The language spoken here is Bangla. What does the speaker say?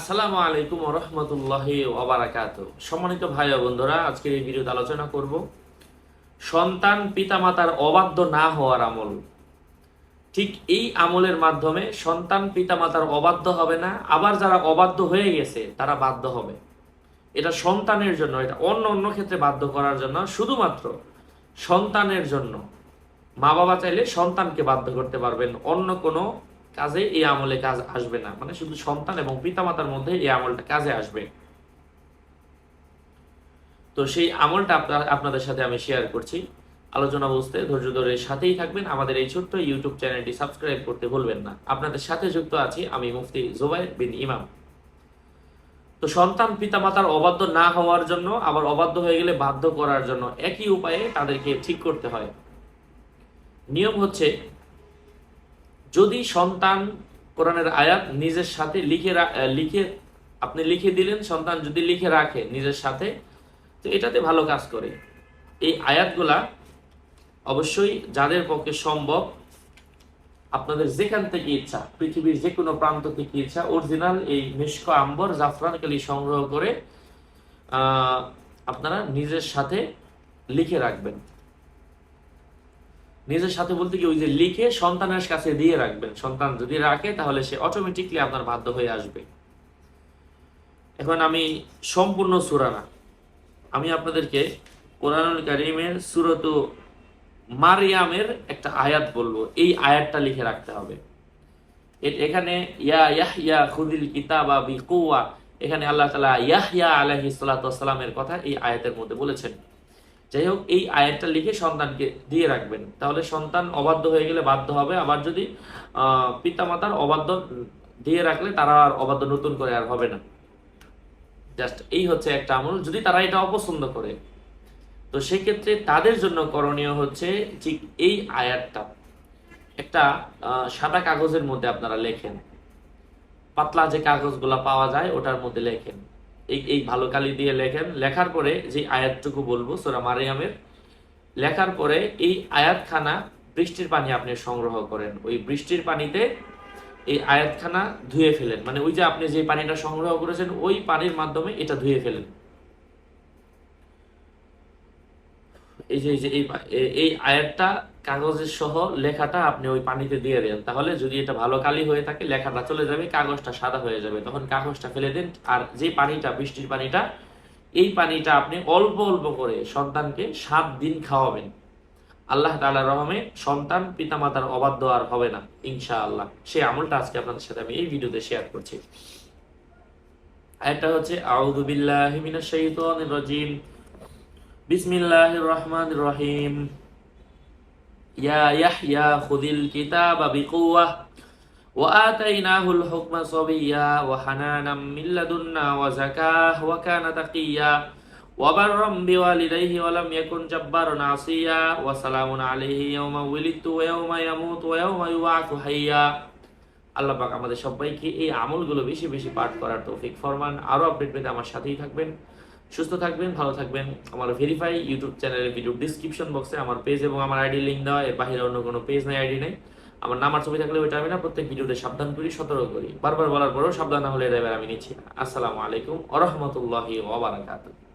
আসসালামু আলাইকুম রহমতুল্লাহ ওবরাকাত সম্মানিত ভাই বন্ধুরা আজকের এই ভিডিওতে আলোচনা করব সন্তান পিতামাতার অবাধ্য না হওয়ার আমল। ঠিক এই আমলের মাধ্যমে সন্তান পিতামাতার অবাধ্য হবে না, আবার যারা অবাধ্য হয়ে গেছে, তারা বাধ্য হবে। এটা সন্তানের জন্য, এটা অন্য অন্য ক্ষেত্রে বাধ্য করার জন্য, শুধুমাত্র সন্তানের জন্য। মা বাবা চাইলে সন্তানকে বাধ্য করতে পারবেন, অন্য কোনো কাজে এই আমলে কাজ আসবে না। মানে শুধু সন্তান এবং পিতামাতার মধ্যে এই আমলটা কাজে আসবে। তো সেই আমলটা আপনাদের সাথে আমি শেয়ার করছি। আলোচনা বুঝতে ধৈর্য ধরে সাথেই থাকবেন। আমাদের এই ছোট্ট ইউটিউব চ্যানেলটি সাবস্ক্রাইব করতে ভুলবেন না। আপনাদের সাথে যুক্ত আছি আমি মুফতি জোবাই বিন ইমাম। তো সন্তান পিতামাতার অবাধ্য না হওয়ার জন্য, আবার অবাধ্য হয়ে গেলে বাধ্য করার জন্য একই উপায়ে তাদেরকে ঠিক করতে হয়। নিয়ম হচ্ছে যদি সন্তান কোরআনের আয়াত নিজের সাথে লিখে লিখে আপনি লিখে দিলেন, সন্তান যদি লিখে রাখে নিজের সাথে, তো এটাতে ভালো কাজ করে। এই আয়াতগুলা অবশ্যই যাদের পক্ষে সম্ভব, আপনাদের যেখান থেকে ইচ্ছা, পৃথিবীর যে কোনো প্রান্ত থেকে ইচ্ছা, অরিজিনাল এই মিষ্ক আম্বর জাফরান কালি সংগ্রহ করে আপনারা নিজের সাথে লিখে রাখবেন। নিজের সাথে বলতে কি ওই যে লিখে সন্তানের কাছে দিয়ে রাখবেন। সন্তান যদি রাখে, তাহলে সে অটোমেটিকলি আপনার বাধ্য হয়ে আসবে। এখন আমি সম্পূর্ণ সুরানা আমি আপনাদেরকে কোরআনুল কারিমের সুরত মারিয়ামের একটা আয়াত বলব। এই আয়াতটা লিখে রাখতে হবে। এখানে ইয়া ইয়াহইয়া খুদিল কিতাবা বিকুয়া এখানে আল্লাহ তালা ইয়াহইয়া আলাহি কথা এই আয়াতের মধ্যে বলেছেন। যাই হোক, এই আয়াতটা লিখে সন্তানকে দিয়ে রাখবেন। তাহলে সন্তান অবাধ্য হয়ে গেলে বাধ্য হবে, আবার যদি পিতামাতার অবাধ্য দিয়ে রাখলে তারা আর অবাধ্য নতুন করে আর হবে না। জাস্ট এই হচ্ছে একটা আমল। যদি তারা এটা অপছন্দ করে, তো সেক্ষেত্রে তাদের জন্য করণীয় হচ্ছে ঠিক এই আয়াতটা। একটা সাদা কাগজের মধ্যে আপনারা লেখেন। পাতলা যে কাগজগুলো পাওয়া যায়, ওটার মধ্যে লেখেন। এই এই ভালো কালি দিয়ে লেখেন। লেখার পরে যে আয়াতটুকু বলব, সোরা মারিয়ামের, লেখার পরে এই আয়াতখানা বৃষ্টির পানি আপনি সংগ্রহ করেন। ওই বৃষ্টির পানিতে এই আয়াতখানা ধুয়ে ফেলেন। মানে ওই যে আপনি যে পানিটা সংগ্রহ করেছেন, ওই পানির মাধ্যমে এটা ধুয়ে ফেলেন। এই যে এই আয়াতটা কাগজের সহ লেখাটা আপনি ওই পানিতে দিয়ে দেন। তাহলে যদি এটা ভালো কালি হয়ে থাকে, লেখাটা চলে যাবে, কাগজটা সাদা হয়ে যাবে। তখন কাগজটা ফেলে দেন, আর যে পানিটা, বৃষ্টির পানিটা, এই পানিটা আপনি অল্প অল্প করে সন্তানকে সাত দিন খাওয়াবেন। আল্লাহ তাআলার রহমে সন্তান পিতামাতার অবাধ্য আর হবে না ইনশা আল্লাহ সেই আমলটা আজকে আপনাদের সাথে আমি এই ভিডিওতে শেয়ার করছি। আয়াতটা হচ্ছে, আউযু বিল্লাহি মিনাশ শাইতানির রাজিম। বিসমিল্লাহির রহমানির রহিম। ইয়া ইয়াহইয়া খুযিল কিতাবা বিকুওয়া وآتيناه الحكم صبيا وحنانا من لدنا وزكاة وكان تقيا وبرا بوالديه ولم يكن جبارا عصيا وسلام عليه يوم ولدت ويوم يموت ويوم يبعث حيا আল্লাহ পাক আমাদের সবাইকে এই আমলগুলো বেশি বেশি পাঠ করার তৌফিক ফরমান আরো আপডেট পেতে আমার সাথেই থাকবেন সুস্থ থাকবেন, ভালো থাকবেন। আমার ভেরিফাই ইউটিউব চ্যানেলের ভিডিও ডিসক্রিপশন বক্সে আমার পেজ এবং আমার আইডি লিঙ্ক দেওয়া। এর বাইরে অন্য কোনো পেজ নেই আইডি নেই। আমার নামার ছবি থাকলে ওইটা আমি না, প্রত্যেক ভিডিওতে সাবধান করি, সতর্ক করি। বারবার বলার পরেও সাবধান না হলে এবার আমি নিচ্ছি আসসালামু আলাইকুম আ রহমতুল্লাহি ওয়া বারাকাতুহু।